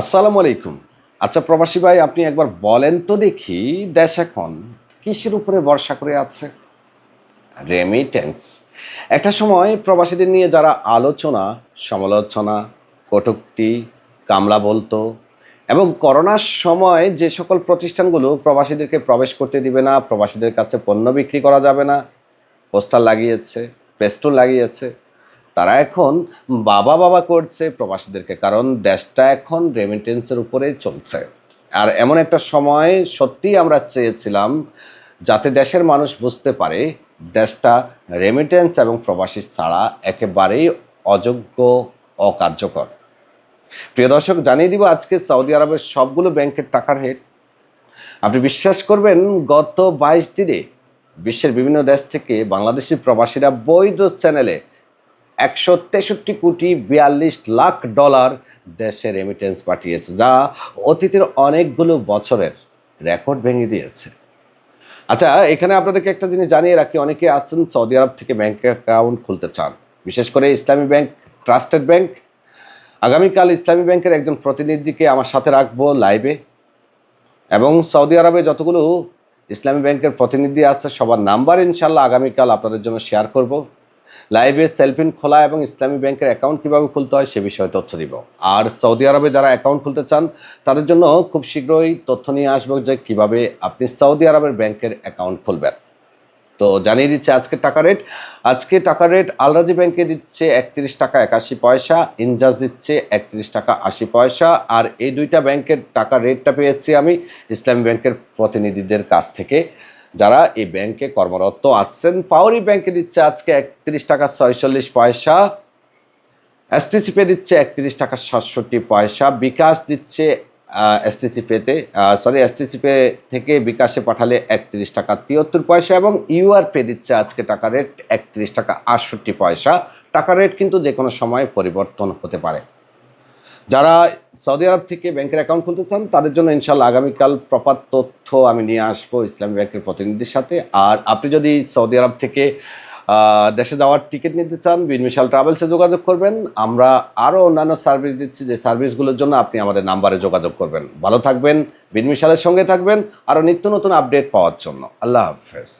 আসসালামু আলাইকুম। আচ্ছা প্রবাসী ভাই, আপনি একবার বলেন তো দেখি, দেশ এখন কিসের উপরে ভরসা করে আছে? রেমিটেন্স একটা সময় প্রবাসীদের নিয়ে যারা আলোচনা, সমালোচনা, কটুক্তি, কামলা বলতো, এবং করোনার সময় যে সকল প্রতিষ্ঠানগুলো প্রবাসীদেরকে প্রবেশ করতে দিবে না, প্রবাসীদের কাছে পণ্য বিক্রি করা যাবে না, পোস্টার লাগিয়েছে পেস্টল লাগিয়েছে তারা এখন বাবা বাবা করছে প্রবাসীদেরকে, কারণ দেশটা এখন রেমিটেন্সের উপরেই চলছে। আর এমন একটা সময় সত্যিই আমরা চেয়েছিলাম যাতে দেশের মানুষ বুঝতে পারে দেশটা রেমিটেন্স এবং প্রবাসী ছাড়া একেবারেই অযোগ্য, অকার্যকর। প্রিয় দর্শক, জানিয়ে দিব আজকে সৌদি আরবের সবগুলো ব্যাংকের টাকার রেট আপনি বিশ্বাস করবেন, গত বাইশ দিনে বিশ্বের বিভিন্ন দেশ থেকে বাংলাদেশি প্রবাসীরা বৈধ চ্যানেলে একশো তেষট্টি কোটি বিয়াল্লিশ লাখ ডলার দেশে রেমিটেন্স পাঠিয়েছে, যা অতীতের অনেকগুলো বছরের রেকর্ড ভেঙে দিয়েছে। আচ্ছা এখানে আপনাদেরকে একটা জিনিস জানিয়ে রাখি, অনেকে আছেন সৌদি আরব থেকে ব্যাংক অ্যাকাউন্ট খুলতে চান, বিশেষ করে ইসলামী ব্যাংক ট্রাস্টেড ব্যাংক। আগামীকাল ইসলামী ব্যাংকের একজন প্রতিনিধিকে আমার সাথে রাখব লাইভে এবং সৌদি আরবে যতগুলো ইসলামী ব্যাংকের প্রতিনিধি আছে, সবার নাম্বার ইনশাল্লাহ আগামীকাল আপনাদের জন্য শেয়ার করব। লাইভে সেলফিন খোলা এবং ইসলামী ব্যাংকের অ্যাকাউন্ট কীভাবে খুলতে হয় সে বিষয়ে তথ্য দিব। আর সৌদি আরবে যারা অ্যাকাউন্ট খুলতে চান, তাদের জন্য খুব শীঘ্রই তথ্য নিয়ে আসব যে কীভাবে আপনি সৌদি আরবের ব্যাংকের অ্যাকাউন্ট খুলবেন। তো জানিয়ে দিচ্ছে আজকে টাকা রেট। আজকে টাকা রেট আলরাজি ব্যাংকে দিচ্ছে একত্রিশ টাকা একাশি পয়সা ইনজাজ দিচ্ছে একত্রিশ টাকা আশি পয়সা। আর এই দুইটা ব্যাংকের টাকা রেটটা পেয়েছি আমি ইসলামী ব্যাংকের প্রতিনিধিদের কাছ থেকে। যারা এই ব্যাংকে কর্মরত আছেন, পাওয়ারি ব্যাংকে দিচ্ছে আজকে একত্রিশ টাকা ছয়চল্লিশ পয়সা এসটিসি পে দিচ্ছে একত্রিশ টাকা সাতষট্টি পয়সা, বিকাশ দিচ্ছে এসটিসি পেতে সরি এসটিসি পে থেকে বিকাশে পাঠালে একত্রিশ টাকা তিয়াত্তর পয়সা এবং ইউআর পে দিচ্ছে আজকে টাকা রেট একত্রিশ টাকা আটষট্টি পয়সা। টাকা রেট কিন্তু যে কোনো সময় পরিবর্তন হতে পারে। যারা সৌদি আরব থেকে ব্যাংকের অ্যাকাউন্ট খুলতে চান, তাদের জন্য ইনশাল্লাহ আগামীকাল প্রপার তথ্য আমি নিয়ে আসব ইসলামী ব্যাংকের প্রতিনিধির সাথে। আর আপনি যদি সৌদি আরব থেকে দেশে যাওয়ার টিকিট নিতে চান বিনমিশাল ট্রাভেলসে যোগাযোগ করবেন। আমরা আরও অন্যান্য সার্ভিস দিচ্ছি, যে সার্ভিসগুলোর জন্য আপনি আমাদের নাম্বারে যোগাযোগ করবেন। ভালো থাকবেন বিনমিশালের সঙ্গে থাকবেন। আরও নিত্য নতুন আপডেট পাওয়ার জন্য। আল্লাহ হাফেজ।